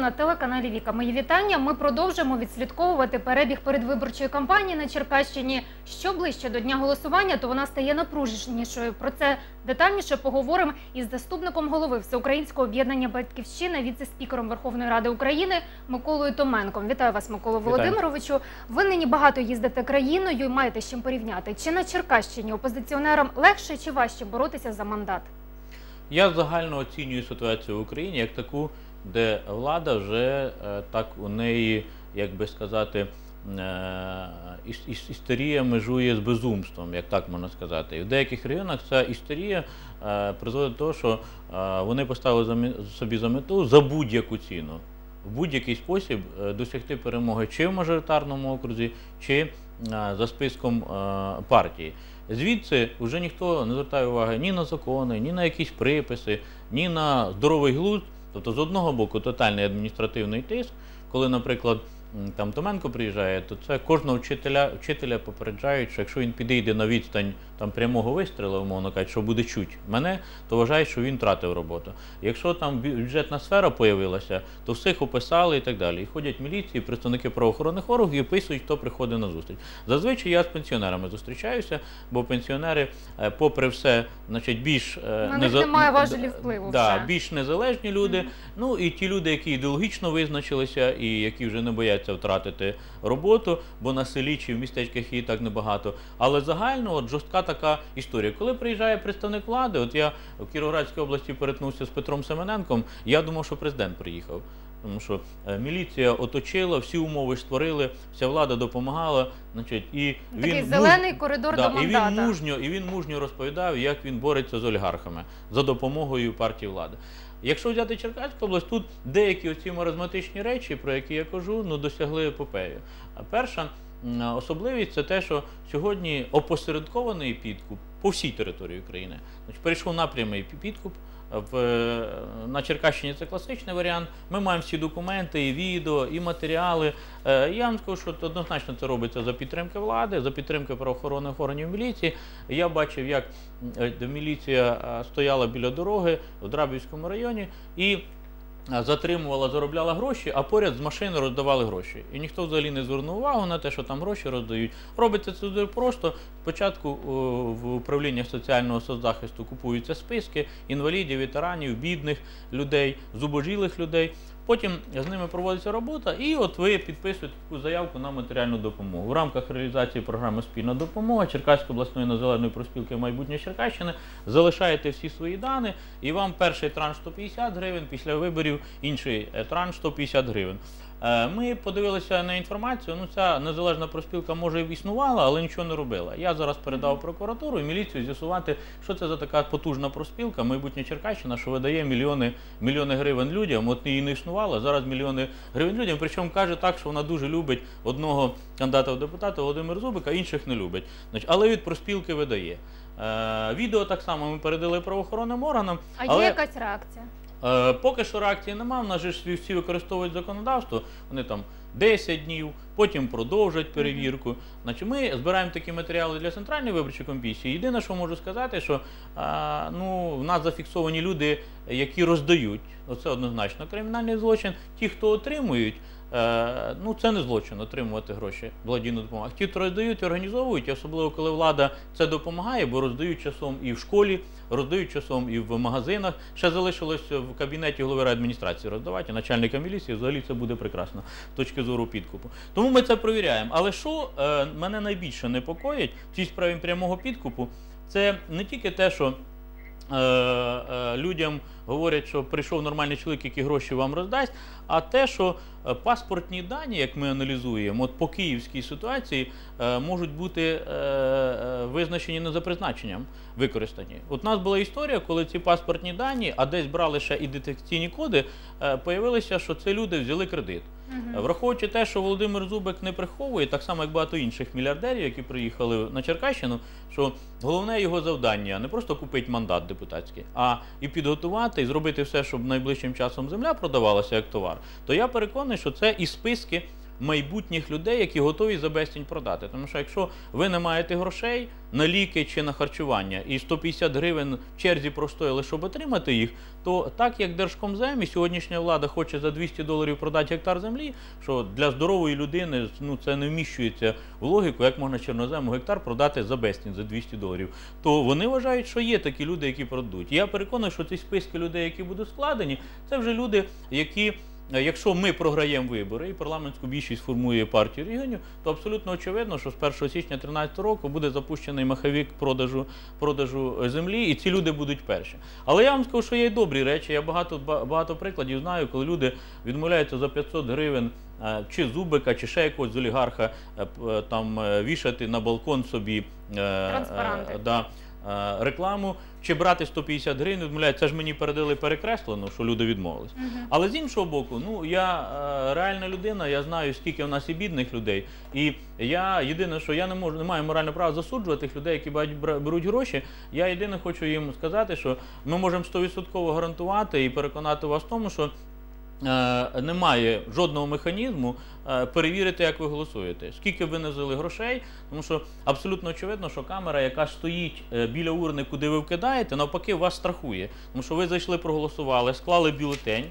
на телеканалі Віка. Мої вітання. Ми продовжуємо відслідковувати перебіг передвиборчої кампанії на Черкащині. Що ближче до дня голосування, то вона стає напруженішою. Про це детальніше поговоримо із заступником голови Всеукраїнського об'єднання Батьківщина, віце-спікером Верховної Ради України Миколою Томенком. Вітаю вас, Вітаю. Володимировичу. Ви нині багато їздите країною і маєте з чим порівняти. Чи на Черкащині опозиціонерам легше чи важче боротися за мандат? Я загально оцінюю ситуацію в Україні як таку, де влада вже е, так у неї, як би сказати, е, іс- іс- істерія межує з безумством, як так можна сказати. І в деяких районах ця істерія е, призводить до того, що вони поставили собі за мету за будь-яку ціну. В будь-який спосіб досягти перемоги чи в мажоритарному окрузі, чи за списком партії. Звідси вже ніхто не звертає уваги ні на закони, ні на якісь приписи, ні на здоровий глузд. Тобто, з одного боку, тотальний адміністративний тиск, коли, наприклад, там Томенко приїжджає, то це кожного вчителя, вчителя попереджають, що якщо він підійде на відстань там прямого вистрілу, умовно кажучи, що буде чуть мене, то вважають, що він втратив роботу. Якщо там бюджетна сфера появилася, то всіх описали і так далі. І ходять міліції, представники правоохоронних органів і описують, хто приходить на зустріч. Зазвичай я з пенсіонерами зустрічаюся, бо пенсіонери, е, попри все, значить, більш е, На них неза- немає важелів впливу Да, більш незалежні люди. Мгм. Ну і ті люди, які ідеологічно визначилися, і які вже не бояться втратити роботу, бо на селі чи в містечках її так небагато. Але загально от жорстка така історія. Коли приїжджає представник влади, от я в Кіровоградській області перетнувся з Петром Семененком, я думав, що президент приїхав. Тому що е, міліція оточила, всі умови створили, вся влада допомагала. Значить, і Такий він зелений коридор Да, до і він мужньо, і він мужньо розповідав, як він бореться з олігархами за допомогою партії влади. Якщо взяти Черкаську область, тут деякі оці маразматичні речі, про які я кажу, ну досягли епопею. А перша особливість це те, що сьогодні опосередкований підкуп по всій території України. Значить, перейшов напрямий підкуп. В, е, на Черкащині це класичний варіант. Ми маємо всі документи, і відео, і матеріали. Е, Я вам скажу, що однозначно це робиться за підтримки влади, за підтримки правоохоронних органів міліції. Я бачив, як е, міліція стояла біля дороги в Драбівському районі і затримувала, заробляла гроші, а поряд з машини роздавали гроші. І ніхто взагалі не звернув увагу на те, що там гроші роздають. Робиться це дуже просто. Спочатку в управліннях соціального соцзахисту купуються списки інвалідів, ветеранів, бідних людей, зубожілих людей. Потім з ними проводиться робота, і от ви підписуєте таку заявку на матеріальну допомогу. В рамках реалізації програми Спільна допомога Черкаської обласної незалежної проспілки майбутнє Черкащини залишаєте всі свої дані, і вам перший транш 150 гривень, після виборів інший е, транш 150 гривень. Е, Ми подивилися на інформацію. Ну, ця незалежна проспілка може і існувала, але нічого не робила. Я зараз передав прокуратуру і міліцію з'ясувати, що це за така потужна проспілка, майбутня Черкащина, що видає мільйони, мільйони гривень людям. От її не існувало, зараз мільйони гривень людям. Причому каже так, що вона дуже любить одного кандидата в депутати Володимир Зубика, інших не любить. Але від проспілки видає. Е, відео так само ми передали правоохоронним органам. А але... є якась реакція? Е, Поки що реакції немає, в нас же ж всі- використовують законодавство, вони там 10 днів, потім продовжать перевірку. Значить, ми збираємо такі матеріали для центральної виборчої комісії. Єдине, що можу сказати, що а, ну, в нас зафіксовані люди, які роздають. Оце однозначно кримінальний злочин. Ті, хто отримують, е, ну це не злочин отримувати гроші, благодійну допомогу. Ті, хто роздають організовують, особливо коли влада це допомагає, бо роздають часом і в школі, роздають часом і в магазинах. Ще залишилось в кабінеті голови адміністрації роздавати, начальника міліції. Взагалі це буде прекрасно з точки зору підкупу. Тому ми це провіряємо. Але що е, мене найбільше непокоїть в цій справі прямого підкупу, це не тільки те, що е, е, людям говорять, що прийшов нормальний чоловік, який гроші вам роздасть, а те, що е, паспортні дані, як ми аналізуємо, от по київській ситуації е, можуть бути е, е, визначені не за призначенням використані. От у нас була історія, коли ці паспортні дані, а десь брали ще ідентифікаційні коди, е, появилося, що це люди взяли кредит. Враховуючи те, що Володимир Зубик не приховує, так само як багато інших мільярдерів, які приїхали на Черкащину, що головне його завдання не просто купити мандат депутатський, а і підготувати, і зробити все, щоб найближчим часом земля продавалася як товар, то я переконаний, що це і списки майбутніх людей, які готові за безцінь продати. Тому що якщо ви не маєте грошей на ліки чи на харчування, і 150 гривень в черзі простояли, щоб отримати їх, то так як Держкомзем і сьогоднішня влада хоче за 200 доларів продати гектар землі, що для здорової людини ну це не вміщується в логіку, як можна чорнозему гектар продати за безцінь за 200 доларів. То вони вважають, що є такі люди, які продадуть. Я переконаний, що ці списки людей, які будуть складені, це вже люди, які. Е, Якщо ми програємо вибори і парламентську більшість формує партію регіонів, то абсолютно очевидно, що з 1 січня 2013 року буде запущений маховик продажу, продажу е, землі, і ці люди будуть перші. Але я вам скажу, що є й добрі речі. Я багато багато прикладів знаю, коли люди відмовляються за 500 гривень е, чи зубика, чи ще якогось з олігарха там вішати на балкон собі Транспаранти. да, рекламу, чи брати 150 гривень, відмовляють, це ж мені передали перекреслено, що люди відмовились. Але з іншого боку, ну я е, реальна людина, я знаю, скільки в нас і бідних людей. І я єдине, що я не можу, не маю морального права засуджувати тих людей, які беруть гроші. Я єдине хочу їм сказати, що ми можемо 100% гарантувати і переконати вас в тому, що. Е, Немає жодного механізму е, перевірити, як ви голосуєте. Скільки ви назили грошей, тому що абсолютно очевидно, що камера, яка стоїть е, біля урни, куди ви вкидаєте, навпаки, вас страхує. Тому що ви зайшли, проголосували, склали бюлетень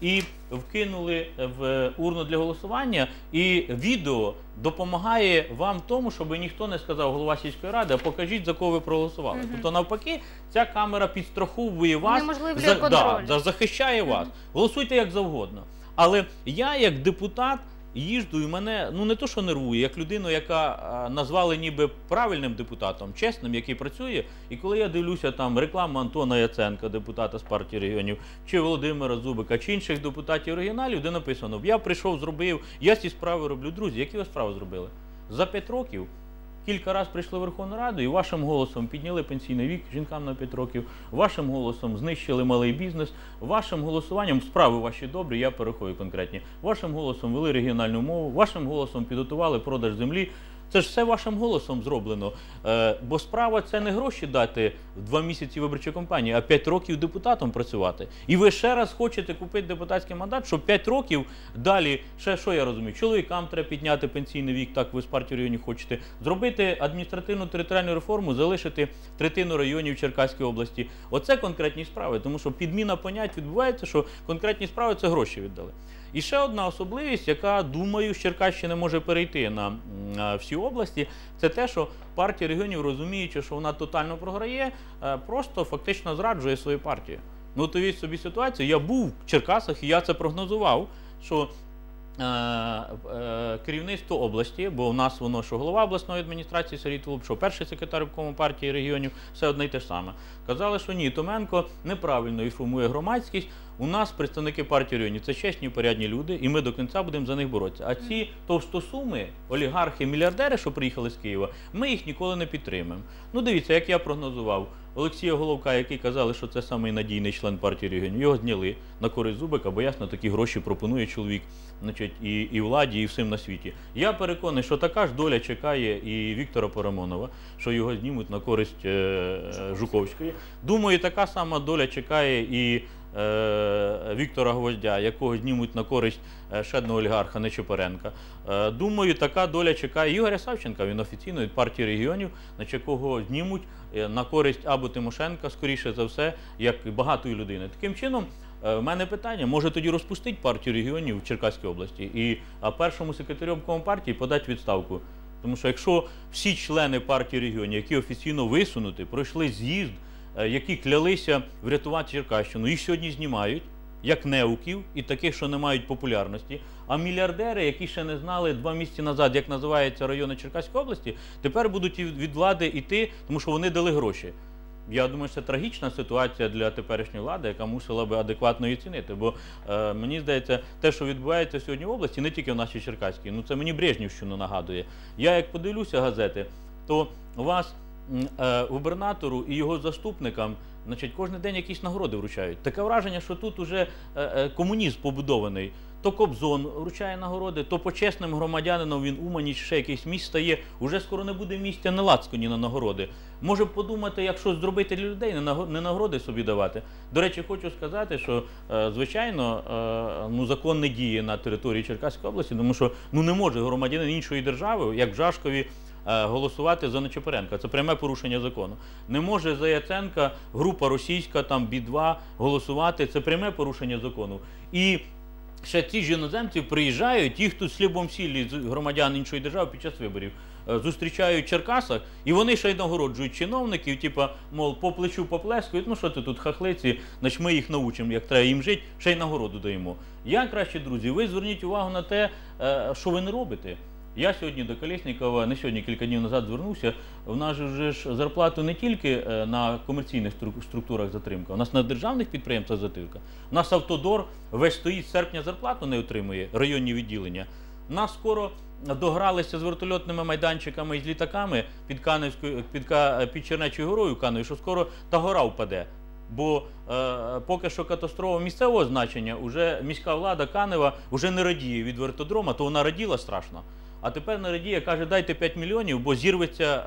і вкинули в урну для голосування, і відео допомагає вам в тому, щоб ніхто не сказав голова сільської ради, а покажіть, за кого ви проголосували. Тобто, навпаки, ця камера підстраховує вас, за, да, за- захищає вас. Голосуйте як завгодно. Але я, як депутат, їжджу і мене ну не то, що нервує, як людину, яка назвали ніби правильним депутатом, чесним, який працює. І коли я дивлюся там рекламу Антона Яценка, депутата з партії регіонів, чи Володимира Зубика, чи інших депутатів регіоналів, де написано: Я прийшов, зробив, я ці справи роблю. Друзі, які ви справи зробили? За п'ять років. Кілька разів прийшли в Верховну Раду і вашим голосом підняли пенсійний вік жінкам на 5 років, вашим голосом знищили малий бізнес, вашим голосуванням справи ваші добрі, я перерахую конкретні. Вашим голосом вели регіональну мову, вашим голосом підготували продаж землі. Це ж все вашим голосом зроблено. Е, бо справа це не гроші дати в два місяці виборчої кампанії, а 5 років депутатом працювати. І ви ще раз хочете купити депутатський мандат, щоб 5 років далі, ще що я розумію, чоловікам треба підняти пенсійний вік, так ви з партії районів хочете. Зробити адміністративну територіальну реформу, залишити третину районів Черкаської області. Оце конкретні справи, тому що підміна понять відбувається, що конкретні справи це гроші віддали. І ще одна особливість, яка, думаю, з Черкащини може перейти на всі області, це те, що партія регіонів, розуміючи, що вона тотально програє, е, просто фактично зраджує свою партію. Ну, то від собі ситуацію. Я був в Черкасах і я це прогнозував, що е, е, керівництво області, бо у нас воно, що голова обласної адміністрації Сергій Тулуб, що перший секретар обкому партії регіонів, все одне й те ж саме. Казали, що ні, Томенко неправильно інформує громадськість. У нас представники партії регіонів це чесні, порядні люди, і ми до кінця будемо за них боротися. А ці товстосуми, олігархи, мільярдери, що приїхали з Києва, ми їх ніколи не підтримаємо. Ну, дивіться, як я прогнозував. Олексія Головка, який казали, що це самий надійний член партії регіонів, його зняли на користь Зубика, бо ясно, такі гроші пропонує чоловік значить, і, і владі, і всім на світі. Я переконаний, що така ж доля чекає і Віктора Парамонова, що його знімуть на користь е, Жуковської. Думаю, така сама доля чекає і е, Віктора Гвоздя, якого знімуть на користь е, ще одного олігарха Нечепоренка. Е, думаю, така доля чекає Ігоря Савченка, він офіційно від партії регіонів, значить, якого знімуть е, на користь або Тимошенка, скоріше за все, як багатої людини. Таким чином, е, в мене питання, може тоді розпустити партію регіонів в Черкаській області і а першому секретарю обкому партії подати відставку. Тому що якщо всі члени партії регіонів, які офіційно висунуті, пройшли з'їзд, які клялися врятувати Черкащину, їх сьогодні знімають як неуків і таких, що не мають популярності. А мільярдери, які ще не знали два місяці назад, як називаються райони Черкаської області, тепер будуть від влади йти, тому що вони дали гроші. Я думаю, це трагічна ситуація для теперішньої влади, яка мусила би адекватно її цінити. Бо е, мені здається, те, що відбувається сьогодні в області, не тільки в нашій Черкаській, ну це мені Брежнівщину нагадує. Я як подивлюся газети, то у вас е, губернатору і його заступникам, значить, кожен день якісь нагороди вручають. Таке враження, що тут уже е, е, комунізм побудований. То Кобзон вручає нагороди, то почесним громадянином він Умані чи ще якийсь місць стає. Уже скоро не буде місця на Лацконі на нагороди. Може подумати, як щось зробити для людей, не наго- нагороди собі давати. До речі, хочу сказати, що е, звичайно е, ну, закон не діє на території Черкаської області, тому що ну не може громадянин іншої держави, як в Жашкові, е, голосувати за Нечепоренка. Це пряме порушення закону. Не може за Яценка група російська, там Бі-2 голосувати. Це пряме порушення закону. І ще ці ж іноземці приїжджають, їх тут слібом сілі громадян іншої держави під час виборів е, зустрічають в Черкасах, і вони ще й нагороджують чиновників, типа, мов, по плечу поплескують, ну що ти тут хахлиці, значить ми їх научимо, як треба їм жити, ще й нагороду даємо. Я краще, друзі, ви зверніть увагу на те, е, що ви не робите. Я сьогодні до Колєснікова, не сьогодні, кілька днів назад звернувся. В нас же вже ж зарплату не тільки е, на комерційних структурах затримка, у нас на державних підприємствах затримка. У нас Автодор весь стоїть з серпня зарплату не отримує, районні відділення. Нас скоро догралися з вертольотними майданчиками і з літаками під Каневською, під, під Чернечою горою Каною, що скоро та гора впаде. Бо е, поки що катастрофа місцевого значення, уже міська влада Канева вже не радіє від вертодрома, то вона раділа страшно. А тепер не радіє, каже, дайте 5 мільйонів, бо зірветься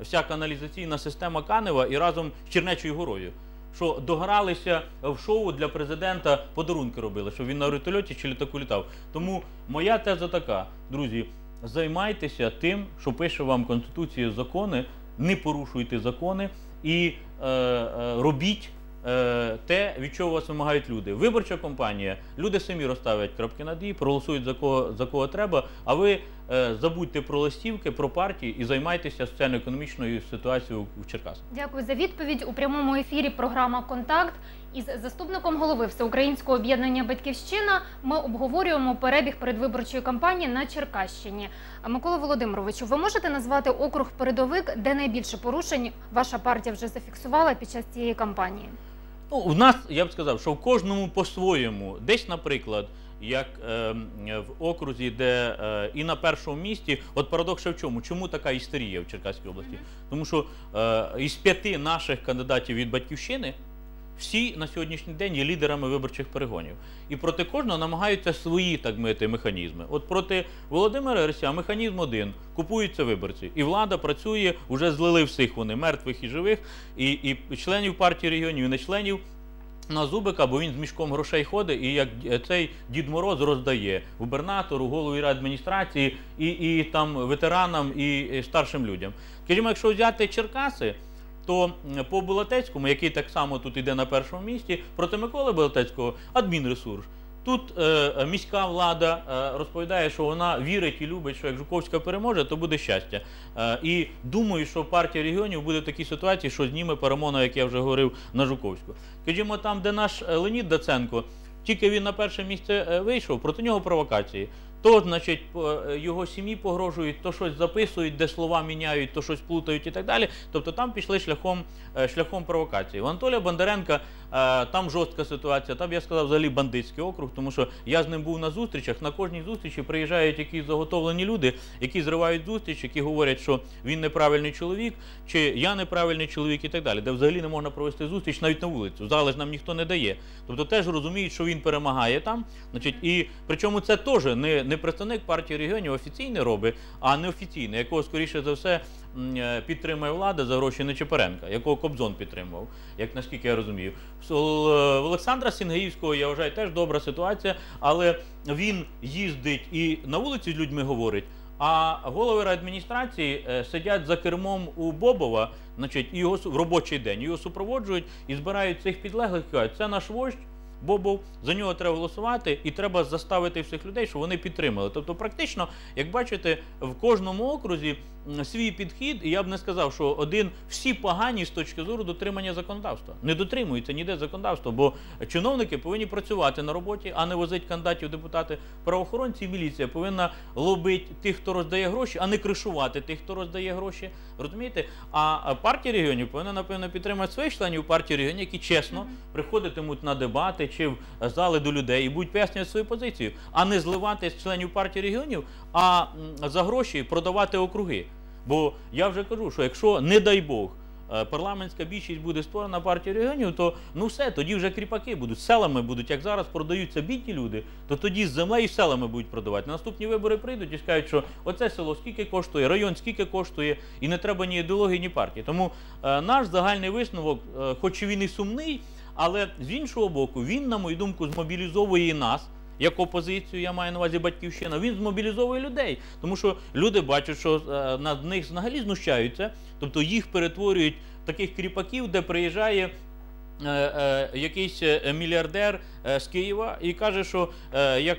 е, вся каналізаційна система Канева і разом з Чернечою горою. Що догралися в шоу для президента подарунки робили, щоб він на вертольоті чи літаку літав. Тому моя теза така, друзі, займайтеся тим, що пише вам Конституція, закони, не порушуйте закони і е, е, робіть те, від чого вас вимагають люди. Виборча кампанія, люди самі розставлять крапки над «і», проголосують за кого, за кого треба, а ви е, забудьте про листівки, про партії і займайтеся соціально-економічною ситуацією в Черкасах. Дякую за відповідь. У прямому ефірі програма Контакт із заступником голови Всеукраїнського об'єднання Батьківщина. Ми обговорюємо перебіг передвиборчої кампанії на Черкащині. Микола Володимировичу, ви можете назвати округ передовик, де найбільше порушень ваша партія вже зафіксувала під час цієї кампанії? Ну, у нас, я б сказав, що в кожному по-своєму. Десь, наприклад, як е, в окрузі, де е, і на першому місці, от парадокс ще в чому? Чому така істерія в Черкаській області? Тому що е, із п'яти наших кандидатів від батьківщини. Всі на сьогоднішній день є лідерами виборчих перегонів. І проти кожного намагаються свої, так мовити, механізми. От проти Володимира Ерся механізм один купуються виборці. І влада працює, вже злили всіх вони, мертвих і живих, і, і членів партії регіонів, і не членів. На Зубика, бо він з мішком грошей ходить, і як цей Дід Мороз роздає губернатору, голові адміністрації, і, і там ветеранам, і старшим людям. Скажімо, якщо взяти Черкаси, то по Болотецькому, який так само тут іде на першому місці, проти Миколи Болотецького адмінресурс. Тут е, міська влада е, розповідає, що вона вірить і любить, що як Жуковська переможе, то буде щастя. Е, і думаю, що партія регіонів буде в такій ситуації, що зніме перемогу, як я вже говорив, на Жуковську. Скажімо, там, де наш е, Леонід Даценко, тільки він на перше місце е, вийшов, проти нього провокації. То, значить, е, його сім'ї погрожують, то щось записують, де слова міняють, то щось плутають і так далі. Тобто там пішли шляхом, е, шляхом провокації. У Анатолія Бондаренка е, там жорстка ситуація. Там я сказав взагалі бандитський округ, тому що я з ним був на зустрічах. На кожній зустрічі приїжджають якісь заготовлені люди, які зривають зустріч, які говорять, що він неправильний чоловік, чи я неправильний чоловік і так далі, де взагалі не можна провести зустріч навіть на вулицю. Зали ж нам ніхто не дає. Тобто теж розуміють, що він перемагає там. Значить, і причому це теж не, не представник партії регіонів офіційне робить, а неофіційне, якого скоріше за все е, підтримує влада за гроші Нечепоренка, якого Кобзон підтримував, як наскільки я розумію. Сол- е, Олександра Сінгеївського, я вважаю, теж добра ситуація, але він їздить і на вулиці з людьми говорить. А голови адміністрації е, сидять за кермом у Бобова, значить, його в робочий день його супроводжують і збирають цих підлеглих. Кажуть, це наш вождь. Бобов, за нього треба голосувати, і треба заставити всіх людей, щоб вони підтримали. Тобто, практично, як бачите, в кожному окрузі свій підхід, і я б не сказав, що один всі погані з точки зору дотримання законодавства. Не дотримуються ніде законодавства, бо чиновники повинні працювати на роботі, а не возити кандидатів депутати. Правоохоронці міліція повинна лобити тих, хто роздає гроші, а не кришувати тих, хто роздає гроші. Розумієте? А партія регіонів повинна напевно підтримати своїх членів партії регіонів, які чесно приходитимуть на дебати чи в зали до людей і будуть пояснювати свою позицію, а не зливати з членів партії регіонів, а за гроші продавати округи. Бо я вже кажу, що якщо, не дай Бог, е, парламентська більшість буде створена партія регіонів, то ну все, тоді вже кріпаки будуть, селами будуть. Як зараз продаються бідні люди, то тоді з землею селами будуть продавати. На наступні вибори прийдуть і скажуть, що оце село скільки коштує, район скільки коштує, і не треба ні ідеології, ні партії. Тому е, наш загальний висновок, е, хоч він і сумний, але з іншого боку, він, на мою думку, змобілізовує нас. Як опозицію, я маю на увазі батьківщина, він змобілізовує людей, тому що люди бачать, що е, над них взагалі знущаються, тобто їх перетворюють в таких кріпаків, де приїжджає е, е, якийсь мільярдер з Києва і каже, що як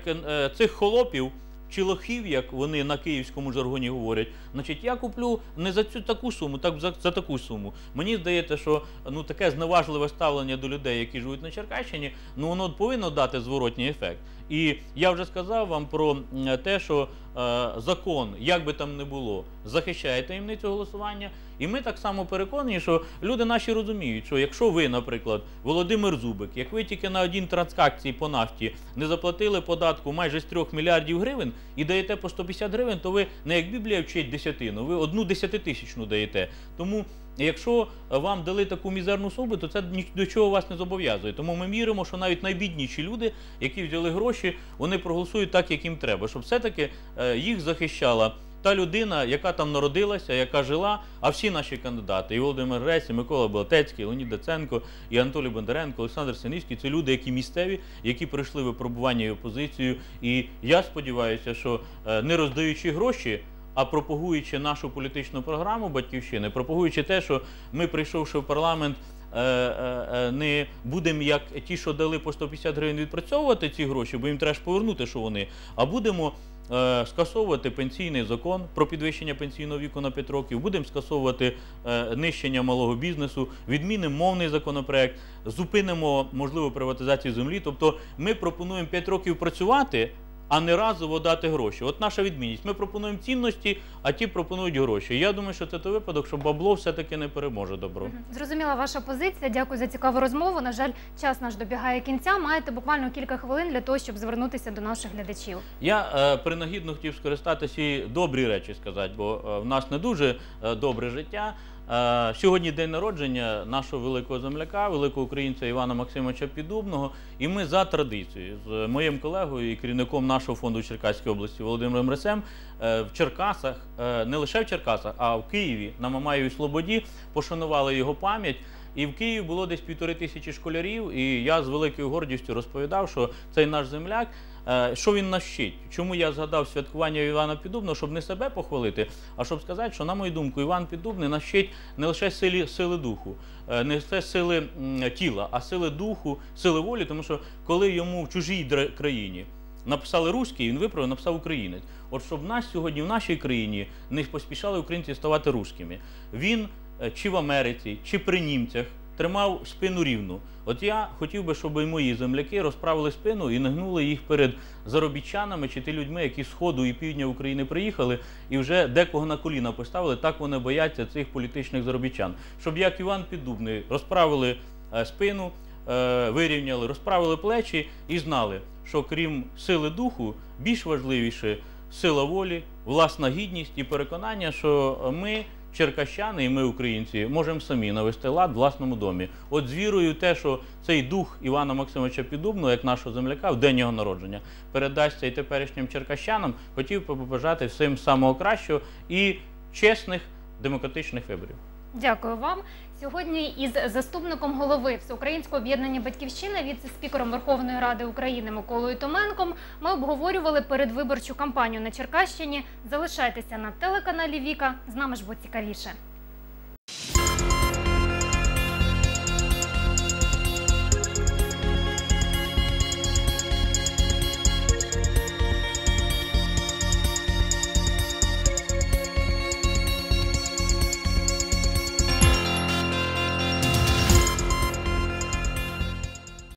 цих холопів. Чи лохів, як вони на київському жаргоні говорять, значить, я куплю не за цю таку суму, так за, за таку суму. Мені здається, що ну таке зневажливе ставлення до людей, які живуть на Черкащині, ну воно повинно дати зворотній ефект. І я вже сказав вам про те, що е, закон, як би там не було, захищає таємницю голосування. І ми так само переконані, що люди наші розуміють, що якщо ви, наприклад, Володимир Зубик, як ви тільки на один транзакції по нафті не заплатили податку майже з 3 мільярдів гривень і даєте по 150 гривень, то ви не як Біблія вчить десятину, ви одну десятитисячну даєте. Тому Якщо вам дали таку мізерну суму, то це до чого вас не зобов'язує. Тому ми віримо, що навіть найбідніші люди, які взяли гроші, вони проголосують так, як їм треба, щоб все-таки е, їх захищала та людина, яка там народилася, яка жила, а всі наші кандидати, і Володимир Грець, і Микола Болотецький, і Леонід Даценко, і Анатолій Бондаренко, Олександр Синівський це люди, які місцеві, які пройшли випробування і опозицію. І я сподіваюся, що е, не роздаючи гроші. А пропагуючи нашу політичну програму батьківщини, пропагуючи те, що ми, прийшовши в парламент, е, е, е, не будемо як ті, що дали по 150 гривень, відпрацьовувати ці гроші, бо їм треба ж повернути, що вони, а будемо скасовувати пенсійний закон про підвищення пенсійного віку на 5 років, будемо скасовувати нищення малого бізнесу, відмінимо мовний законопроект, зупинимо можливо приватизацію землі. Тобто ми пропонуємо 5 років працювати. А не разово дати гроші. От наша відмінність. Ми пропонуємо цінності, а ті пропонують гроші. Я думаю, що це той випадок, що бабло все-таки не переможе добро. Зрозуміла ваша позиція. Дякую за цікаву розмову. На жаль, час наш добігає кінця. Маєте буквально кілька хвилин для того, щоб звернутися до наших глядачів. Я е, принагідно хотів скористатися і добрі речі сказати, бо е, в нас не дуже е, добре життя. Е, сьогодні день народження нашого великого земляка, великого українця Івана Максимовича Піддубного. І ми за традицією з моїм колегою і керівником нашого фонду Черкаської області Володимиром Ресем е, в Черкасах, е, не лише в Черкасах, а в Києві на Мамаєвій Слободі пошанували його пам'ять. І в Києві було десь півтори тисячі школярів, і я з великою гордістю розповідав, що цей наш земляк, що він нас вчить. Чому я згадав святкування Івана Піддубного, щоб не себе похвалити, а щоб сказати, що, на мою думку, Іван Піддубний нас вчить не лише силі, сили духу, е, не лише сили тіла, а сили духу, сили волі, тому що коли йому в чужій країні написали руський, він виправив, написав українець. От щоб нас сьогодні в нашій країні не поспішали українці ставати руськими. Він е, чи в Америці, чи при німцях тримав спину рівну. От я хотів би, щоб і мої земляки розправили спину і не гнули їх перед заробітчанами чи ти людьми, які з сходу і півдня України приїхали, і вже декого на коліна поставили. Так вони бояться цих політичних заробітчан. Щоб як Іван Піддубний розправили е, спину, е, вирівняли, розправили плечі і знали, що крім сили духу, більш важливіше сила волі, власна гідність і переконання, що ми, черкащани і ми, українці, можемо самі навести лад в власному домі. От з вірою те, що цей дух Івана Максимовича Підубного, як нашого земляка, в день його народження, передасться і теперішнім черкащанам, хотів би побажати всім самого кращого і чесних демократичних виборів. Дякую вам. Сьогодні із заступником голови Всеукраїнського об'єднання Батьківщина, віце-спікером Верховної Ради України Миколою Томенком, ми обговорювали передвиборчу кампанію на Черкащині. Залишайтеся на телеканалі Віка. З нами ж буде цікавіше.